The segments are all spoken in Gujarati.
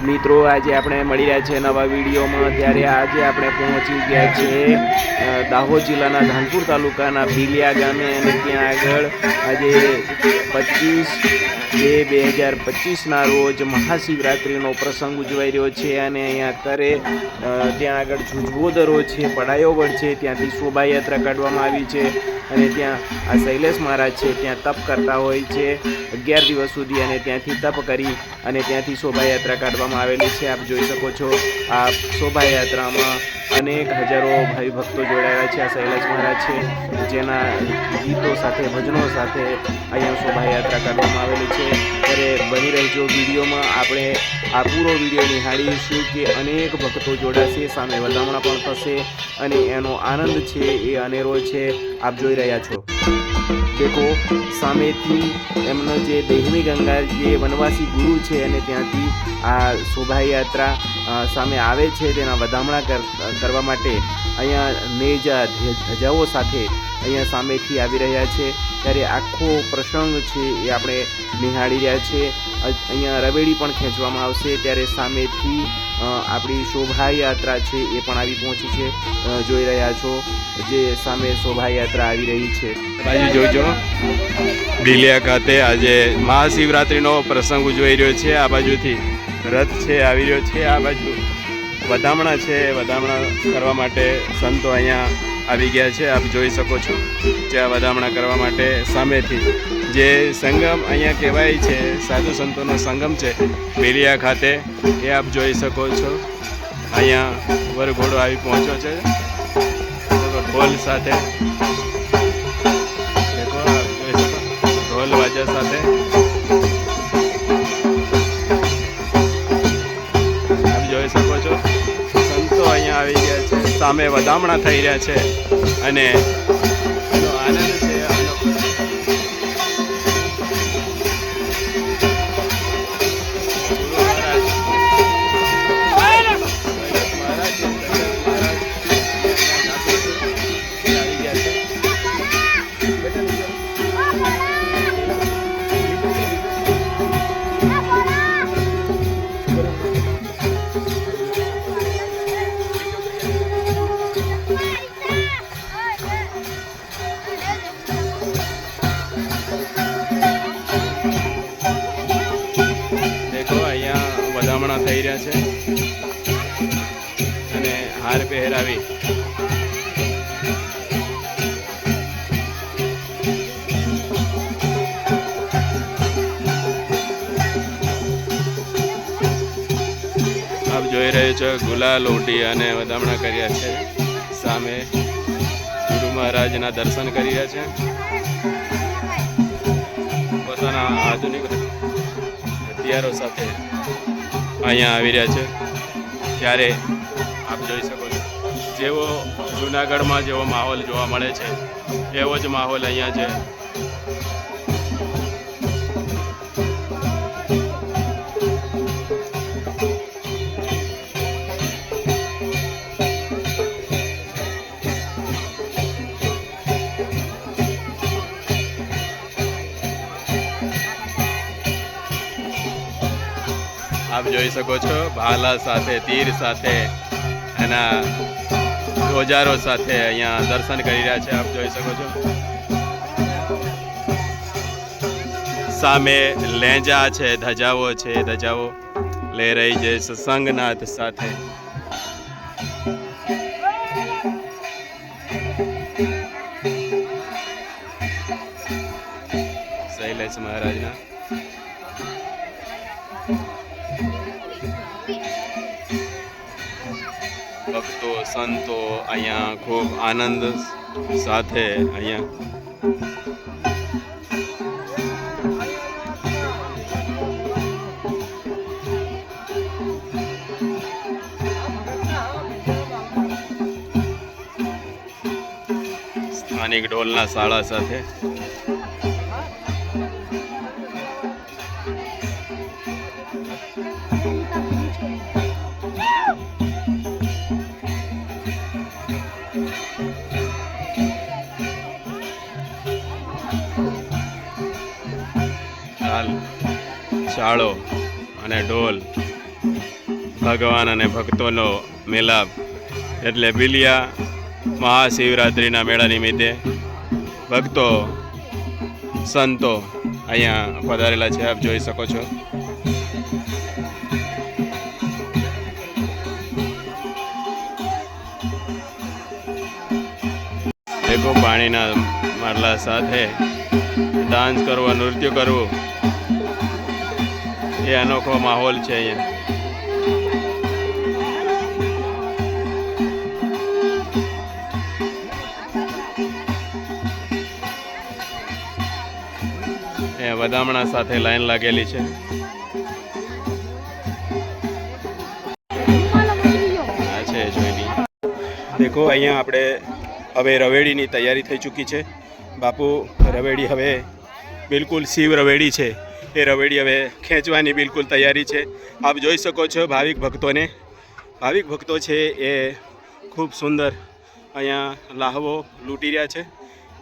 મિત્રો, આજે આપણે મળી રહ્યા છે નવા વિડીયોમાં. ત્યારે આજે આપણે પહોંચી ગયા છે દાહોદ જિલ્લાના ધાનપુર તાલુકાના ભીલિયા ગામે અને ત્યાં આગળ આજે પચીસ બે બે હજાર પચીસના રોજ મહાશિવરાત્રિનો પ્રસંગ ઉજવાઈ રહ્યો છે અને અહીંયા અત્યારે ત્યાં આગળ જુજબોદરો છે, પડાયોગઢ છે, ત્યાંથી શોભાયાત્રા કાઢવામાં આવી છે અને ત્યાં આ શૈલેષ મહારાજ છે, ત્યાં તપ કરતા હોય છે અગિયાર દિવસ સુધી અને ત્યાંથી તપ કરી અને ત્યાંથી શોભાયાત્રા કાઢવામાં આવેલી છે. આપ જોઈ શકો છો, આ શોભાયાત્રામાં અનેક હજારો ભાઈ ભક્તો જોડાયા છે. આ શૈલેષ મહારાજ છે, જેના ગીતો સાથે, ભજનો સાથે અહીંયા શોભાયાત્રા કાઢવામાં આવેલી છે. ત્યારે બની રહેજો વિડીયોમાં. આપણે આ પૂરો વીડિયો નિહાળીશું કે અનેક ભક્તો જોડાશે, સામે વધામણા પણ થશે અને એનો આનંદ છે એ અનેરો છે. આપ જોઈ રહ્યા છો. દેખો, સામેથી એમનો જે દેહમી ગંગા, જે વનવાસી ગુરુ છે અને ત્યાંથી આ શોભાયાત્રા સામે આવે છે તેના વધામણા કર- કરવા માટે. અહીંયા નેજા ધજાઓ સાથે અહીંયા સામેથી આવી રહ્યા છે. ત્યારે આખો પ્રસંગ છે એ આપણે નિહાળી રહ્યા છે. અહીંયા રવેડી પણ ખેંચવામાં આવશે. ત્યારે સામેથી આપણી શોભાયાત્રા છે એ પણ આવી પહોંચી છે. જોઈ રહ્યા છો જે સામે શોભાયાત્રા આવી રહી છે. બાજુ જોજો બિલિયા ખાતે આજે મહાશિવરાત્રિનો પ્રસંગ ઉજવાઈ રહ્યો છે. આ બાજુથી રથ છે, આવી રહ્યો છે. આ બાજુ વધામણા છે. વધામણા કરવા માટે સંતો અહીંયા આવી ગયા છે, આપ જોઈ શકો છો જ્યાં વધામણા કરવા માટે સામેથી જે સંગમ અહીંયા કહેવાય છે, સાધુ સંતોનો સંગમ છે, બિલિયા ખાતે, એ આપ જોઈ શકો છો. અહીંયા વરઘોડો આવી પહોંચ્યો છે. ઢોલ સાથે. ઢોલ વાજા સાથે. સામે વધામણા થઈ રહ્યા છે અને હાર પહેરાવી. આપ જોઈ રહ્યો છો ગુલાલ લોટી અને વધામણા કર્યા છે. સામે ગુરુ મહારાજના દર્શન કર્યા છે. પોતાના આધુનિક હથિયારો સાથે અહીંયા આવી રહ્યા છે. ત્યારે જોઈ શકો છો. જેવો જૂનાગઢમાં જેવો માહોલ જોવા મળે છે, એવો જ માહોલ અહીંયા છે. આપ જોઈ શકો છો, ભાલા સાથે, તીર સાથે એના ધ્વજારો સાથે અહીંયા દર્શન કરી રહ્યા છે, આપ જોઈ શકો છો. સામે લેંજા છે, ધજાઓ છે, ધજાઓ લઈ રહી છે સત્સંગનાથ સાથે. શૈલેષ મહારાજના સંતો અહીંયા ખૂબ આનંદ સાથે અહીંયા. સ્થાનિક ઢોલના શાળા સાથે. તાલ અને ઢોલ, ભગવાન અને ભક્તોનો મેલાપ. એટલે બિલિયા મહાશિવરાત્રિના મેળા નિમિત્તે ભક્તો, સંતો અહીંયા પધારેલા છે, આપ જોઈ શકો છો. દેખો પાણીના મારલા સાથે ડાન્સ કરવો, નૃત્ય કરવું. એ અનોખો માહોલ છે અહીંયા. એ વધામણા સાથે લાઈન લાગેલી છે. આ છે જોઈની. દેખો, અહીંયા આપણે હવે રવેડીની તૈયારી થઈ ચૂકી છે. બાપુ, રવેડી હવે બિલકુલ શિવ રવેડી છે. એ રવેડી હવે ખેંચવાની બિલકુલ તૈયારી છે. આપ જોઈ શકો છો ભાવિક ભક્તોને. ભાવિક ભક્તો છે એ ખૂબ સુંદર અહીંયા લાહવો લૂંટી રહ્યા છે.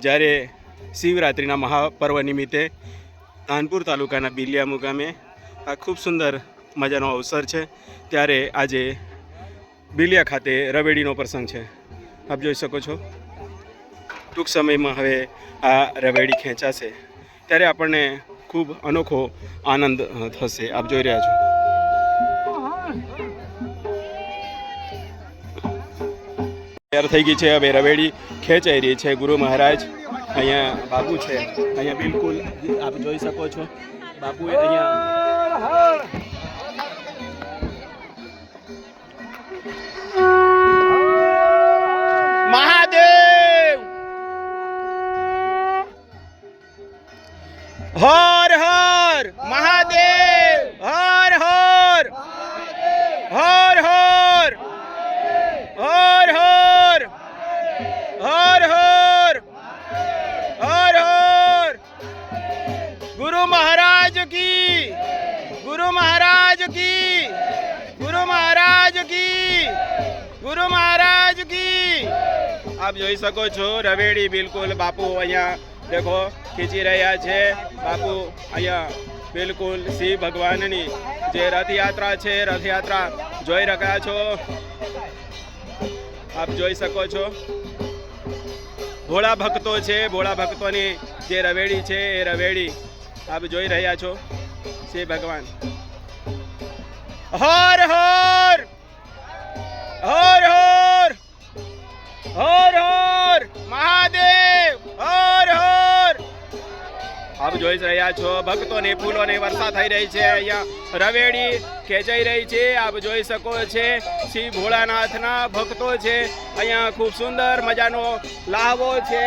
જ્યારે શિવરાત્રિના મહાપર્વ નિમિત્તે ધાનપુર તાલુકાના બિલિયા મુગામે આ ખૂબ સુંદર મજાનો અવસર છે. ત્યારે આજે બિલિયા ખાતે રવેડીનો પ્રસંગ છે. આપ જોઈ શકો છો. ટૂંક સમયમાં હવે આ રવેડી ખેંચાશે. ત્યારે આપણને ખૂબ અનોખો આનંદ થશે. આપ જોઈ રહ્યા છો. તૈયાર થઈ ગઈ છે હવે રવેડી ખેંચાઈ રહી છે ગુરુ મહારાજ. અહીંયા બાપુ છે. અહીંયા બિલકુલ આપ જોઈ શકો છો. બાપુએ અહીંયા આપ જોઈ શકો છો, રવેડી બિલકુલ બાપુ અહીંયા દેખો ખીચી રહ્યા છે. બાપુ અહીંયા બિલકુલ શિવ ભગવાનની જે રથયાત્રા છે, રથયાત્રા જોઈ રહ્યા છો. આપ જોઈ શકો છો. ભોળા ભક્તો છે, ભોળા ભક્તોની જે રવેડી છે, એ રવેડી આપ જોઈ રહ્યા છો. સિંહ ભગવાન. હર હર! હર હર! હર હર મહાદેવ, હર હર. આપ જોઈ રહ્યા છો, ભક્તોની, ફૂલોની વર્ષા થઈ રહી છે અહીંયા. રવેડી ખેંચાઈ રહી છે, આપ જોઈ શકો છે, શ્રી ભોળાનાથના ભક્તો છે. અહીંયા ખૂબ સુંદર મજાનો લાહવો છે.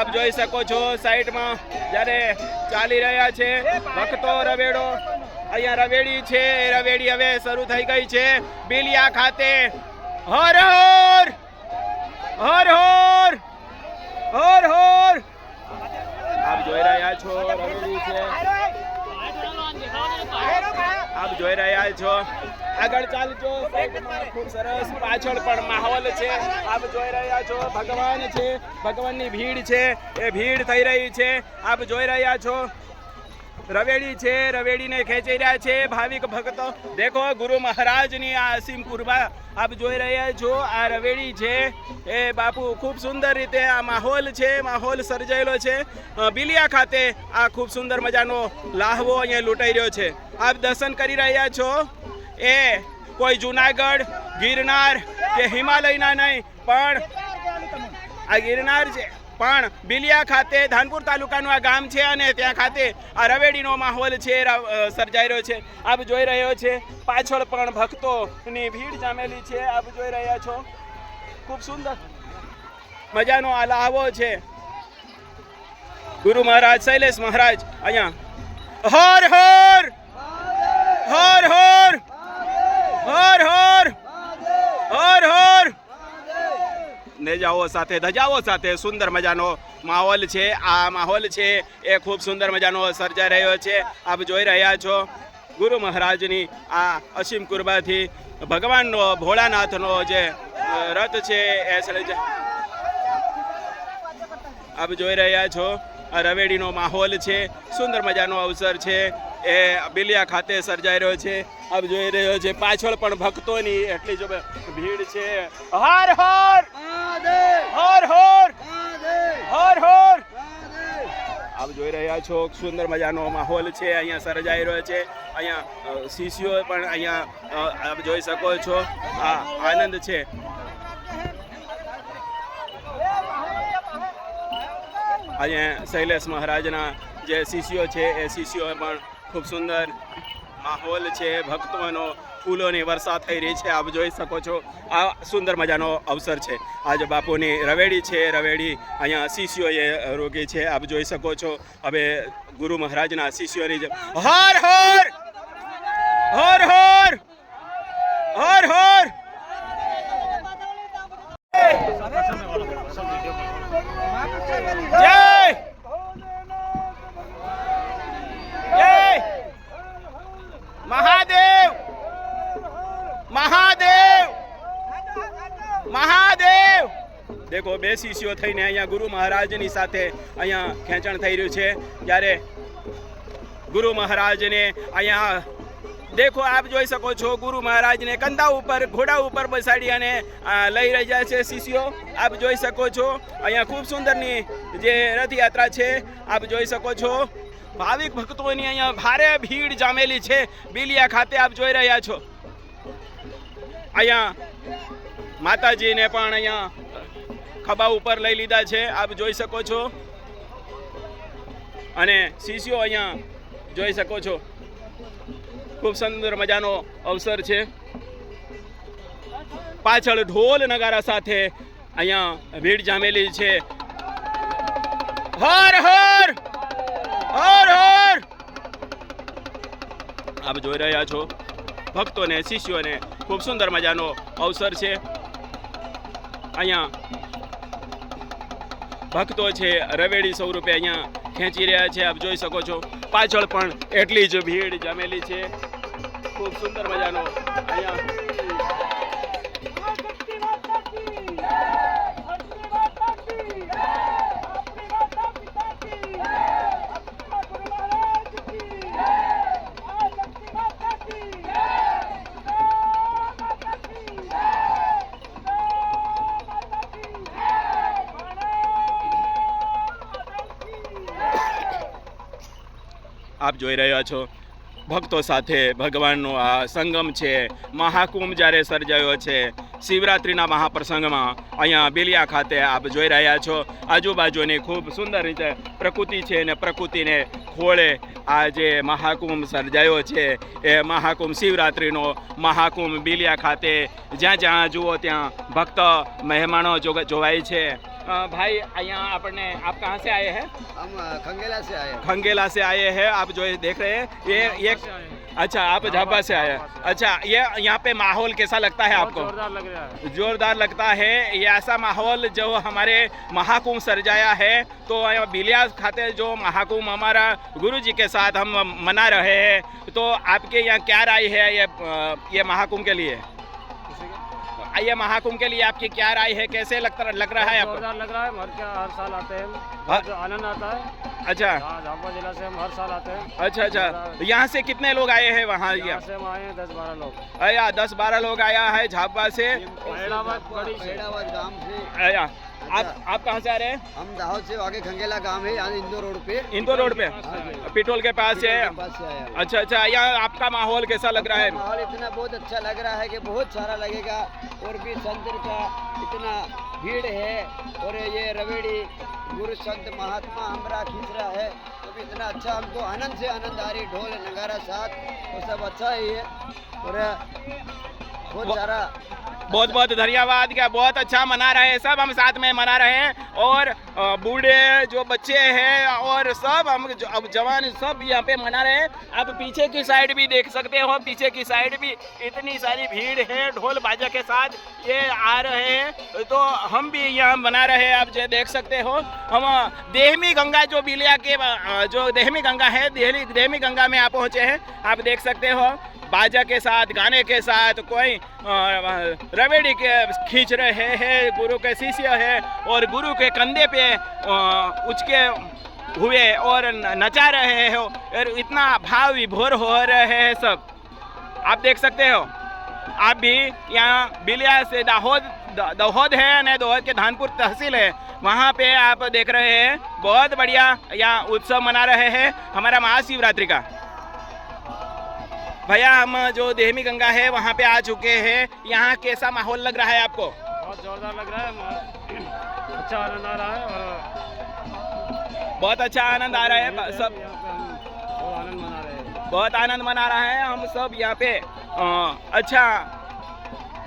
આપ જોઈ શકો છો, સાઈડમાં જ્યારે ચાલી રહ્યા છે ભક્તો રવેડો, અહીંયા રવેડી છે. રવેડી હવે શરૂ થઈ ગઈ છે. બિલિયા ખાતે. હર હર! હર હર! હર હર! આપ જોઈ રહ્યા છો રવેડી છે. આપ જોઈ રહ્યા છો. આગળ ચાલજો. ખૂબ સરસ પાછળ પણ માહોલ છે. આપ જોઈ રહ્યા છો, ભગવાન છે. ભગવાનની ભીડ છે. એ ભીડ થઈ રહી છે. આપ જોઈ રહ્યા છો રવેડી છે, રવેડીને ખેંચી રહ્યા છે ભાવિક ભક્તો. દેખો, ગુરુ મહારાજની આ અસીમ કૃપા આપ જોઈ રહ્યા છો. આ રવેડી છે. એ બાપુ ખૂબ સુંદર રીતે આ માહોલ છે, માહોલ સર્જાયેલો છે. બિલિયા ખાતે આ ખૂબ સુંદર મજાનો લાહવો અહીંયા લૂંટાઈ રહ્યો છે. આપ દર્શન કરી રહ્યા છો? એ, કોઈ જુનાગઢ, ગિરનાર કે હિમાલયના નહીં, પણ આ ગિરનાર છે. પણ બિલિયા ખાતે ધાનપુર તાલુકાનું આ ગામ છે અને ત્યાં ખાતે આ રવેડીનો માહોલ છે સર્જાઈ રહ્યો છે. આપ જોઈ રહ્યો છે, પાછળ પણ ભક્તોની ભીડ જામેલી છે. આપ જોઈ રહ્યા છો. ખૂબ સુંદર મજાનો આ લાહવો છે. ગુરુ મહારાજ, શૈલેષ મહારાજ, અહીંયા. હર હર! હર હર! હર હર હર નેજાઓ સાથે, ધજાઓ સાથે સુંદર મજાનો માહોલ છે. આ માહોલ છે એ ખૂબ સુંદર મજાનો સર્જાઈ રહ્યો છે. આપ જોઈ રહ્યા છો ગુરુ મહારાજની આ અસીમ કુરબાથી ભગવાનનો ભોળાનાથનો જે રથ છે એ આપ જોઈ રહ્યા છો રવેડીનો માહોલ છે, સુંદર મજાનો અવસર છે. એ બિલિયા ખાતે સર્જાઈ રહ્યો છે. આપ જોઈ રહ્યો છે, પાછળ પણ ભક્તોની એટલી જો ભીડ છે. હર હર! હર હર! હર હર! આપ જોઈ રહ્યા છો, સુંદર મજાનો માહોલ છે, અહીંયા સર્જાઈ રહ્યો છે. અહીંયા શિષ્યો પણ અહીંયા આપ જોઈ શકો છો. આ આનંદ છે. અહીંયા શૈલેષ મહારાજના જે શિષ્યો છે, એ શિષ્યો પણ ખૂબ સુંદર માહોલ છે, ભક્તોનો, ફૂલોની વર્ષા થઈ રહી છે, આપ જોઈ શકો છો. આ સુંદર મજાનો અવસર છે. આજે બાપુની રવેડી છે, રવેડી અહીંયા શિષ્યોએ રોકી છે, આપ જોઈ શકો છો. હવે ગુરુ મહારાજના શિષ્યોની હર હર! હર હર હર જય જય મહાદેવ મહાદેવ મહાદેવ દેખો બે શિષ્યો થઈને અહીંયા ગુરુ મહારાજની સાથે અહીંયા ખેંચણ થઈ રહ્યું છે. જ્યારે ગુરુ મહારાજને અહીંયા દેખો, આપ જોઈ શકો છો, ગુરુ મહારાજને કંધા ઉપર, ઘોડા ઉપર બેસાડી અને લઈ રહ્યા છે શિષ્યો. આપ જોઈ શકો છો, અહીંયા ખૂબ સુંદરની જે રથયાત્રા છે, આપ જોઈ શકો છો. ભાવિક ભક્તોની અહીંયા ભારે ભીડ જામેલી છે, બિલિયા ખાતે આપ જોઈ રહ્યા છો. અહીંયા માતાજીને પણ અહીંયા ખભા ઉપર લઈ લીધા છે. આપ જોઈ શકો છો. અને શિષ્યો અહીંયા જોઈ શકો છો. ખૂબ સુંદર મજાનો અવસર છે. પાછળ ઢોલ નગારા સાથે અહીંયા ભીડ જામેલી છે. હર હર હર હર! આપ જોઈ રહ્યા છો. ભક્તોને શિષ્યોને ખૂબ સુંદર મજાનો અવસર છે. અહીંયા ભક્તો છે, રવેડી સ્વરૂપે અહીંયા ખેંચી રહ્યા છે, આપ જોઈ શકો છો. પાછળ પણ એટલી જ ભીડ જમેલી છે. ખૂબ સુંદર મજાનો અહીંયા આપ જોઈ રહ્યા છો. ભક્તો સાથે ભગવાનનો આ સંગમ છે. મહાકુંભ જ્યારે સર્જાયો છે, શિવરાત્રિના મહાપ્રસંગમાં અહીંયા બેલિયા ખાતે આપ જોઈ રહ્યા છો. આજુબાજુની ખૂબ સુંદર રીતે પ્રકૃતિ છે અને પ્રકૃતિને ખોળે આ જે મહાકુંભ સર્જાયો છે, એ મહાકુંભ શિવરાત્રિનો મહાકુંભ બિલિયા ખાતે જ્યાં જ્યાં જુઓ ત્યાં ભક્ત, મહેમાનો જોવાય છે. भाई यहाँ आपने आप कहाँ से आए हैं? हम खंगेला से आए खंगेला से आए हैं आप जो देख रहे हैं ये ये अच्छा आप झाबा से आए अच्छा ये यहाँ पे माहौल कैसा लगता है आपको? जोरदार लग रहा है। जोरदार लगता है ये ऐसा माहौल जो हमारे महाकुंभ सरजाया है तो बिलिया खाते जो महाकुंभ हमारा गुरु जी के साथ हम मना रहे हैं तो आपके यहाँ क्या राय है ये ये महाकुंभ के लिए? ये महाकुंभ के लिए आपकी क्या राय है? कैसे लगता लग रहा है आपको? लग रहा है हर क्या हर साल आते हैं। हाँ। आनंद आता है। अच्छा। झापा झाबुआ जिला से हम हर साल आते हैं। अच्छा अच्छा। यहाँ से कितने लोग आए हैं वहाँ? से हम आए हैं दस बारह लोग। अया दस बारह लोग आया है झापा से। आप आप कहाँ से आ रहे हैं? हम दाहोद से आगे खंगेला गाँव है यहाँ इंदौर रोड पे। इंदौर रोड पे? पेट्रोल के पास हूँ। अच्छा अच्छा यहाँ आपका माहौल कैसा लग रहा है? माहौल इतना बहुत अच्छा लग रहा है कि बहुत सारा लगेगा और भी संत का इतना भीड़ है और ये रवेड़ी गुरु संत महात्मा हमरा खींच रहा है तो भी इतना अच्छा हमको आनंद से आनंद आ रही ढोल नगारा साथ वो सब अच्छा ही है और बहुत सारा बहुत बहुत धन्यवाद, क्या बहुत अच्छा मना रहे हैं, सब हम साथ में मना रहे हैं। और बूढ़े जो बच्चे हैं और सब हम अब जवान सब यहाँ पे मना रहे हैं। आप पीछे की साइड भी देख सकते हो, पीछे की साइड भी इतनी सारी भीड़ है, ढोल बाजा के साथ ये आ रहे हैं। तो हम भी यहाँ मना रहे हैं, आप जो देख सकते हो। हम देहमी गंगा जो बिलिया के जो देहमी गंगा है देहमी गंगा में आप पहुँचे हैं, आप देख सकते हो। बाजा के साथ, गाने के साथ कोई रवेड़ी के खींच रहे हैं, गुरु के शिष्य है और गुरु के कंधे पे उचके हुए और नचा रहे हो। और इतना भाव विभोर हो रहे हैं सब। आप देख सकते हो। आप भी यहाँ बिलिया से दाहोद दाहोद है और दाहोद के धानपुर तहसील है। वहाँ पे आप देख रहे हैं, बहुत बढ़िया यहाँ उत्सव मना रहे हैं हमारा महाशिवरात्रि का। भैया हम जो देहमी गंगा है वहाँ पे आ चुके हैं। यहाँ कैसा माहौल लग रहा है आपको? बहुत जोरदार लग रहा है। अच्छा आनंद आ रहा है और बहुत अच्छा आनंद आ रहा है सब आनंद मना रहे हैं। बहुत आनंद मना रहा है हम सब यहाँ पे। अच्छा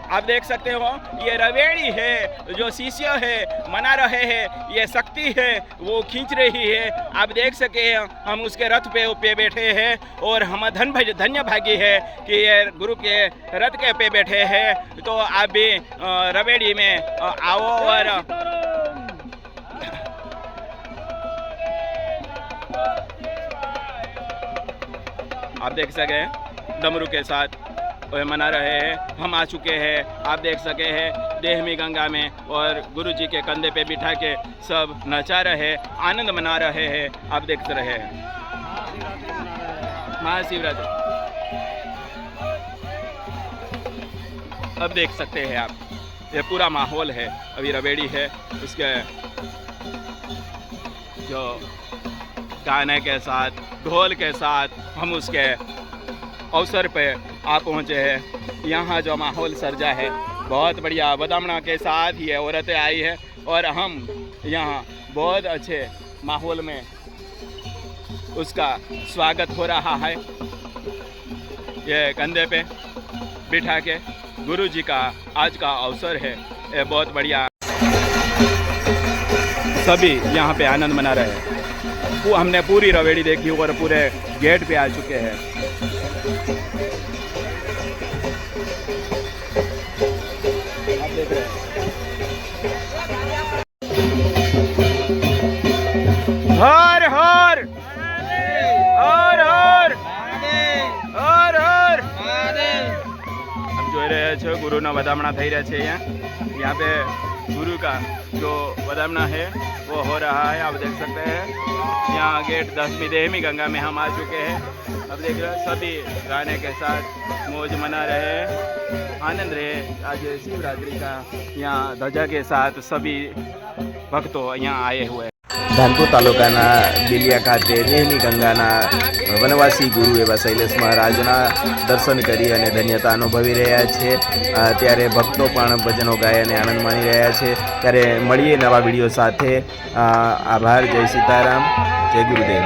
आप देख सकते हो, ये रवेड़ी है, जो शिष्य है, मना रहे हैं, ये शक्ति है, वो खींच रही है। आप देख सके हम उसके रथ पे पे बैठे हैं और हम धन भज धन्य भागी है कि ये गुरु के रथ के पे बैठे हैं। तो आप भी रवेड़ी में आओ और आप देख सके डमरू के साथ। मना रहे हैं। हम आ चुके हैं। आप देख सके हैं देहमी गंगा में, और गुरु जी के कंधे पे बिठा के सब नचा रहे आनंद मना रहे हैं। आप देख रहे हैं। महाशिवरात्रि। अब देख सकते हैं आप, ये पूरा माहौल है। अभी रवेड़ी है, उसके जो गाने के साथ, ढोल के साथ, हम उसके अवसर पे आ पहुँचे हैं। यहाँ जो माहौल सर्जा है, बहुत बढ़िया। बदामना के साथ ये औरतें आई है और हम यहाँ बहुत अच्छे माहौल में उसका स्वागत हो रहा है। ये कंधे पे बिठा के गुरु जी का आज का अवसर है। ये बहुत बढ़िया। सभी यहाँ पे आनंद मना रहे हैं। हमने पूरी रवेड़ी देखी और पूरे गेट पे आ चुके हैं। हैं हर हर હર હર હર હર हम જોઈ રહ્યા છો ગુરુના વધામણા થઈ રહ્યા છે यहाँ यहाँ पे गुरु का जो वदामना है वो हो रहा है आप देख सकते हैं यहाँ गेट दसवीं देहमी गंगा में हम आ चुके हैं अब देख रहे हैं सभी गाने के साथ मौज मना रहे हैं आनंद रहे आज शिवरात्रि का यहाँ ध्वजा के साथ सभी भक्तों यहाँ आए हुए हैं ધાનપુર તાલુકાના બિલિયા ખાતે રેહની ગંગાના વનવાસી ગુરુ એવા શૈલેષ મહારાજના દર્શન કરી અને ધન્યતા અનુભવી રહ્યા છે. ત્યારે ભક્તો પણ ભજનો ગાય અને આનંદ માણી રહ્યા છે. ત્યારે મળીએ નવા વીડિયો સાથે. આભાર, જય સીતારામ, જય ગુરુદેવ.